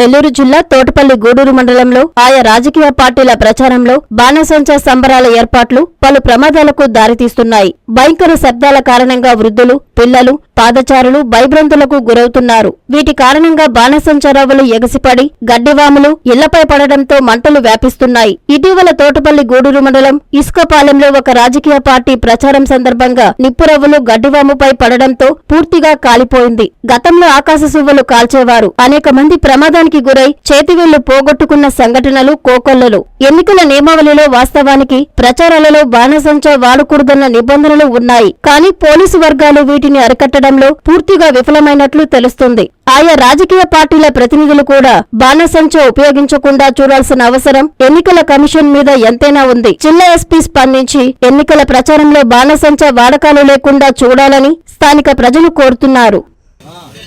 నెల్లూరు జిల్లా తోటపల్లి గూడూరు మండలంలో ఆయా రాజకీయ పార్టీల ప్రచారంలో బాణసంచా సంబరాల ఏర్పాట్లు పలు ప్రమాదాలకు దారితీస్తున్నాయి. భయంకర శబ్దాల కారణంగా వృద్ధులు పిల్లలు పాదచారులు భయభ్రంతులకు గురవుతున్నారు. వీటి కారణంగా బాణసంచరావులు ఎగసిపడి గడ్డివాములు ఇళ్ళపై పడడంతో మంటలు వ్యాపిస్తున్నాయి. ఇటీవల తోటపల్లి గూడూరు మండలం ఇసుకపాలెంలో ఒక రాజకీయ పార్టీ ప్రచారం సందర్భంగా నిప్పురవ్వలు గడ్డివాముపై పడడంతో పూర్తిగా కాలిపోయింది. గతంలో ఆకాశ సువ్వలు కాల్చేవారు. అనేక మంది ప్రమాదానికి గురై చేతివేళ్ళు పోగొట్టుకున్న సంఘటనలు కోకొల్లలు. ఎన్నికల నియమావళిలో వాస్తవానికి ప్రచారాలలో బాణసంచా వాడకూడదన్న నిబంధనలు ఉన్నాయి. కానీ పోలీసు వర్గాలు వీటిని అరికట్టడంలో పూర్తిగా విఫలమైనట్లు తెలుస్తుంది. ఆయా రాజకీయ పార్టీల ప్రతినిధులు కూడా బాణసంచ ఉపయోగించకుండా చూడాల్సిన అవసరం ఎన్నికల కమిషన్ మీద ఎంతైనా ఉంది. జిల్లా ఎస్పీ స్పందించి ఎన్నికల ప్రచారంలో బాణసంచ వాడకాలు లేకుండా చూడాలని స్థానిక ప్రజలు కోరుతున్నారు.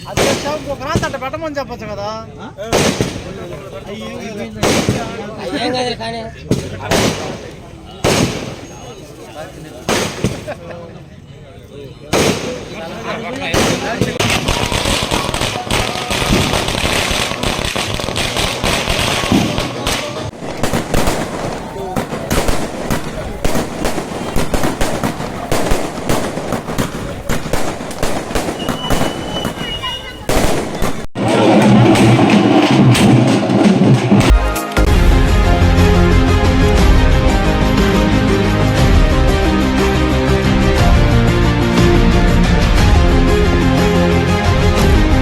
అది ఒక రాత్రి పెట్టమని చెప్పొచ్చు కదా. కానీ